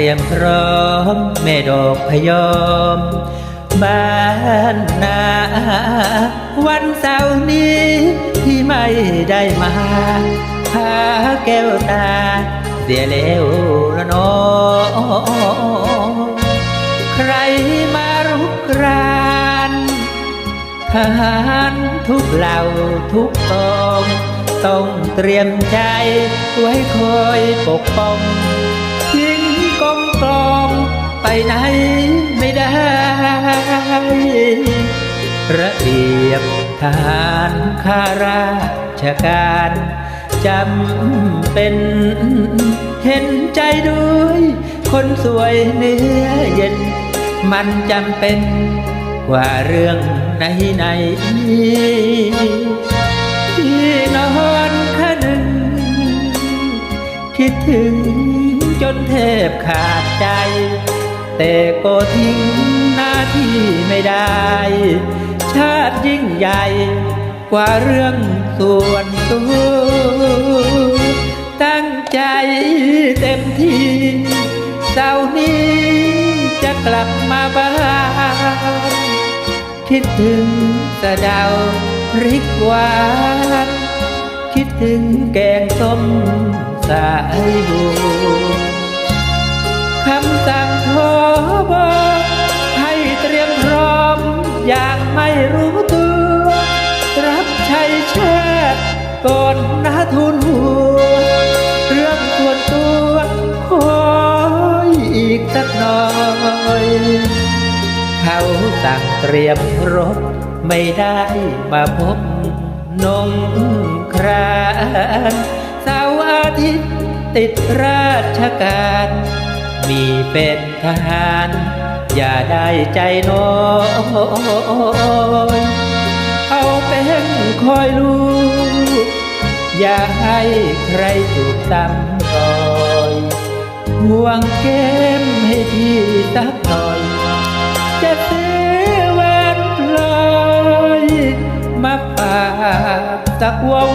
รียมพร้อมแม่ดอกพยอม บ้านนา วันเสาร์นี้ที่ไม่ได้มาพาแก้วตา เสียแล้วละนอใครมารุกรานทหารทุกเหล่าทุกกองต้องเตรียมใจไว้คอยปกป้อง ไปไหนไม่ได้ ระเบียบทหารข้าราชการจำเป็น เห็นใจด้วย คนสวยเนื้อเย็น มันจำเป็นกว่าเรื่องไหนไหนที่นอนข้าหนึ่ง คิดถึงจนแทบขาดใจ แต่ก็ทิ้งหน้าที่ไม่ได้ ชาติยิ่งใหญ่กว่าเรื่องส่วนตัว ตั้งใจเต็มที่เสาร์นี้จะกลับมาบ้านคิดถึงสะเดาริกหวานคิดถึงแกงส้มสายบัวคำสั่ง ทุนหัว เรื่องส่วนตัวขออีกสักหน่อย เขาสั่งเตรียมรถไม่ได้มาพบนงครานเสาร์อาทิตย์ติดราชการ มีเป็นทหาร อย่าได้ใจน้อยเอาเป็นคอยลูก อย่าให้ใครถูกตำรอยห่วงเกมให้พี่สักหน่อย จะซื้อแหวนพลอย มาฝากสักวง